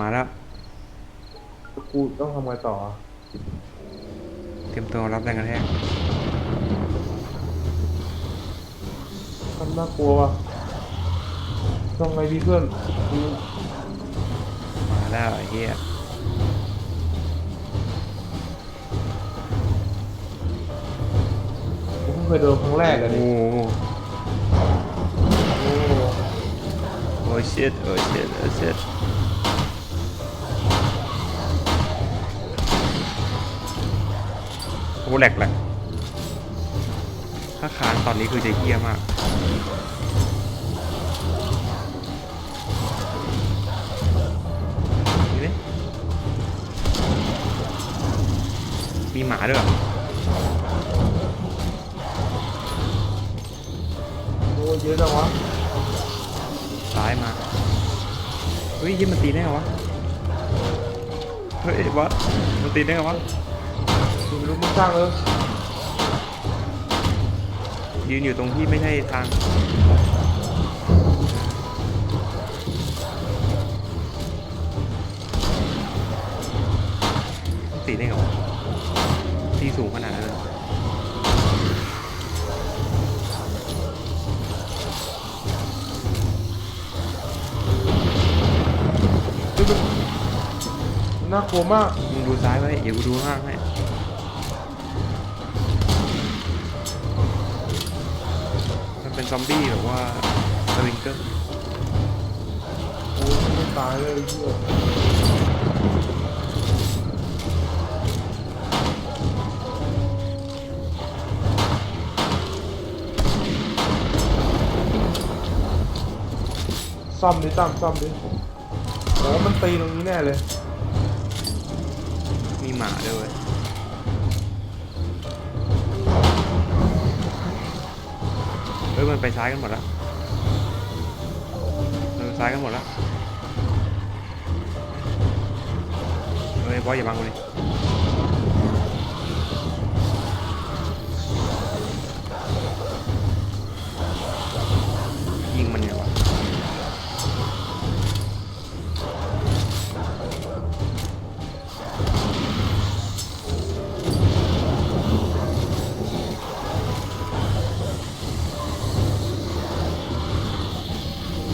มาแล้ว กูต้องทำไงต่อ เตรียมตัวรับแรงกระแทกมันน่ากลัวว่ะต้องไงดีเพื่อนกูมาแล้วไอ้เหี้ยกูเพิ่งเคยโดนครั้งแรกอะโอ้ดิโหโอ้โอ้ชิตโอ้ชิตโอ้ชิ อ้แหลกแหลกถ้าค้างตอนนี้คือจะเหี้ยมากนี่ดิมีหมาด้วยเหรอโหเยอะจังวะซ้ายมาเฮ้ยยี่มันตีได้ไงวะเฮ้ยวะมันตีได้ไงวะ กูไม่รู้มึงสร้างเออยืนอยู่ตรงที่ไม่ใช่ทางตีได้ไงวะตีสูงขนาดนั้นเลยเฮ้ยมันมันน่ากลัวมาก มึงดูซ้ายไว้ เดี๋ยวกูดูข้างให้ เป็นซอมบี้แบบว่าสวิงเกอร์โอ้ยไม่ตายเลยไอ้เหี้ยซ่อมดิตั้มซ่อมดิโอ้มันตีตรงนี้แน่เลย มีหมาด้วยเวย ฮ้ยมันไปซ้ายกันหมดแล้วมันไปซ้ายกันหมดแล้วเฮ้ยบอยอย่าบังกูเลย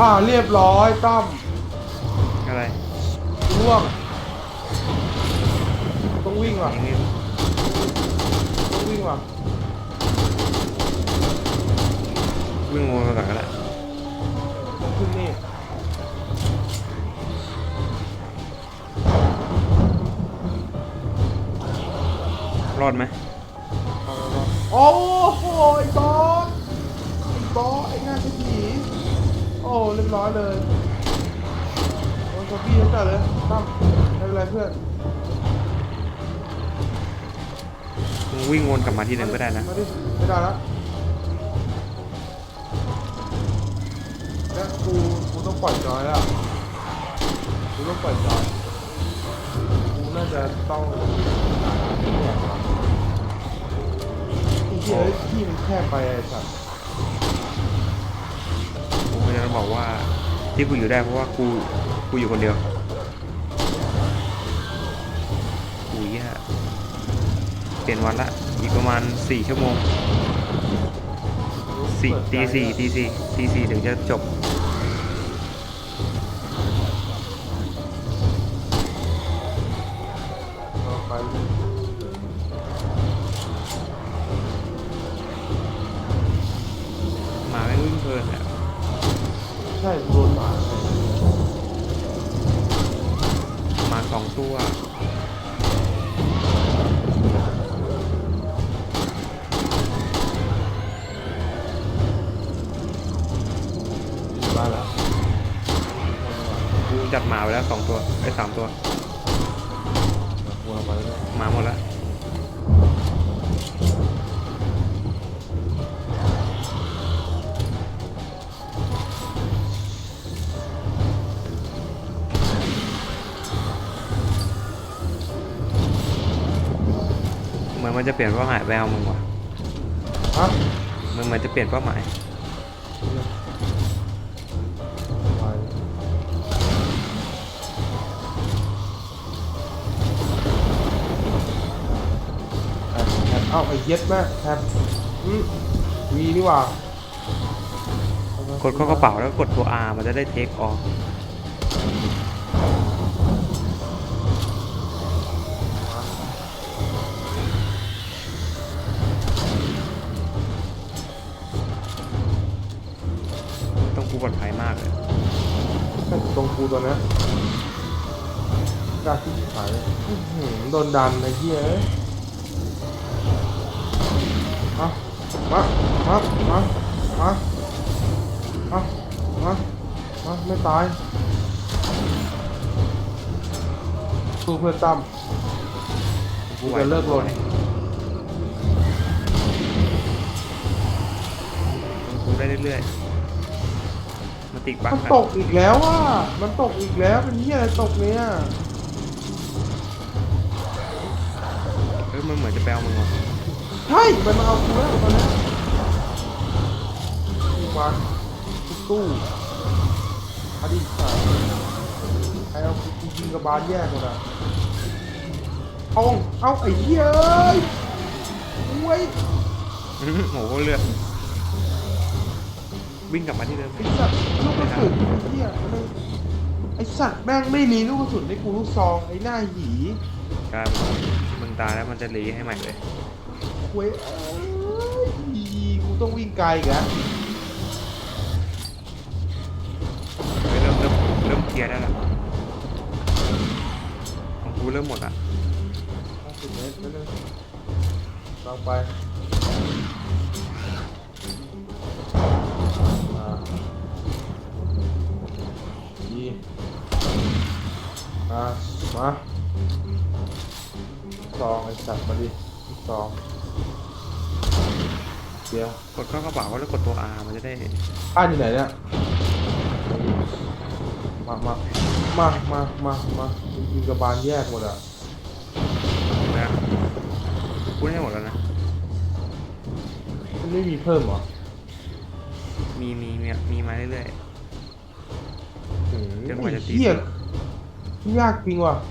อ่าเรียบร้อยตั้มอะไรร่วงต้องวิ่งว่ะยิงนี่ต้องวิ่งว่ะวิ่งวนมาก่อนก็ได้ต้องขึ้นนี่รอดไหมเอาแล้วก็โอ้โหไอ้บอสไอ้บอสไอ้หน้าจะผีโอ้เรียบร้อยเลยโอ้ยซอมบี้ตั้งแต่เลยตั้มไม่เป็นไรเพื่อนมึงวิ่งวนกลับมาที่เดิมก็ได้นะ มาดิไม่ได้แล้วแล้วกูกูต้องปล่อยจอยแล้วกูต้องปล่อยจอยกูน่าจะต้องไอ้เหี้ยที่มันแคบไปไอ้สัตว์ผมก็จะ บอกว่าที่กูอยู่ได้เพราะว่ากูกูอยู่คนเดียวกูแย่เปลี่ยนวันละอีกประมาณสี่ชั่วโมงสี่ตีสี่ตีสี่ตีสี่ถึงจะจบ สองตัวอยู่บ้านแล้วกูจัดหมาไปแล้วสองตัวไอ้ยสามตัวกูเอาไปแล้ว หมาหมดแล้ว จะเปลี่ยนเป้าหมายแววมึงวะฮะมึงมันจะเปลี่ยนเป้าหมาย เอาไอ้เย็ดแม่แทบอืมีนี่ว่ากดเข้ากระเป๋าแล้วกดตัว R มันจะได้เทคออก กูปลอดภัยมากเลยแค่ตรงกูตัวเนี้ยกล้าที่ขายเลยอื้อหือโดนดันไอ้เหี้ยเอ้ยมามามามามามามามาไม่ตายสู้เพื่อนตั้มกูจะเลิกลนกูได้เรื่อยๆมา ติกบักมันกันตกอีกแล้วอะ มันตกอีกแล้วเป็นเหี้ยอะไรตกเนี่ยเอ้ยมันเหมือนจะแปลมึงว่ะใช่มันมาเอากูแล้วตอนนี้กูมาทุกตู้อดีตสายใครเอากูยิงกับบานแยกหมดอะเอาเอาไอ้เหี้ยเอ้ยเว้ยอื้อหือโหเลือด วิ่งกลับมาที่เดิมไอ้สัตว์ลูกกระสุนไอ้เหี้ยมันไอ้สัตว์แม่งไม่มีลูกกระสุนให้กูลูกซองไอ้หน้าหีกลายเป็นมึงตายแล้วมันจะรีให้ใหม่เลยเว้ยเอ้ยกูต้องวิ่งไกลอีกแล้วเฮ้ยเริ่มเริ่มเริ่มเคลียร์ได้แล้วของกูเริ่มหมดอะห้าสิบเมตรไปเลยลองไป มามาสองไอ้สัตว์มาดิสองเดี๋ยวกดเข้ากระเป๋าแล้วกดตัว R มันจะได้บ้านอยู่ไหนเนี่ยมามามามามามายิงกระบาลแยกหมดอะนะพูดให้หมดแล้วนะมันไม่มีเพิ่มเหรอมีมีมีมีมาเรื่อยอืมจนกว่าจะตีไอ้เหี้ย ยากจริงว่ะๆ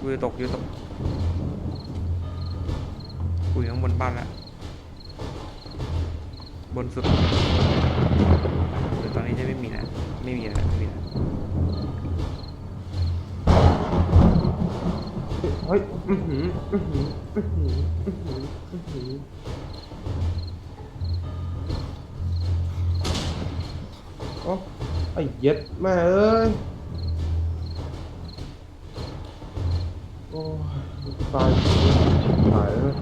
กูจะตกกูจะตกกูอยู่ข้างบนบ้านแล้วบนสุดแต่ตอนนี้จะไม่มีนะไม่มีนะไม่มีนะเฮ้ยอื้อหืออื้อหืออื้อหืออื้อหือ อ้เย็ดแม่เอ้ยโอ้ยตายชิบหายเลย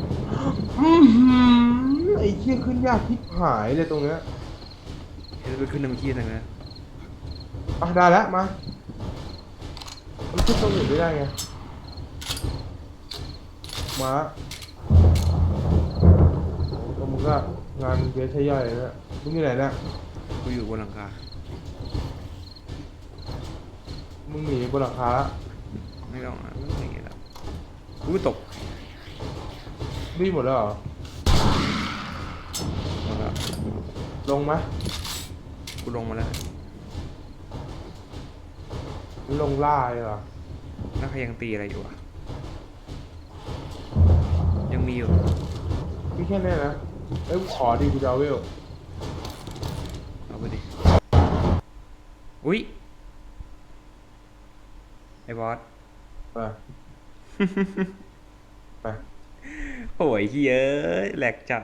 อื้อหือไอ้เหี้ยขึ้นยากทิบหายเลยตรงเนี้ยเดี๋ยวไปขึ้นน้ำขี้หนึ่งนะอะได้แล้วมามันขึ้นตรงอื่นไม่ได้ไงมาโอ้มึงก็งานเยอะใช่ย่อยเลยนะมึงอยู่ไหนเนี่ยกูอยู่บนหลังคา มึงหนีบนหลังคาละไม่ต้องนะไม่ต้องอย่างงี้แล้วกูตกรีบหมดแล้วเหรอ หมดแล้วลงไหมกูลงมาแล้วลงล่าเลยเหรอ แล้วใครยังตีอะไรอยู่อะ ยังมีอยู่พี่แค่เนี้ยนะ เอ้ยกูขอดีกูจะเอาเวลเอาไปดิอุ้ย ไอ้บอสไป ไป โอ้ยเฮ้ยแหลกจัด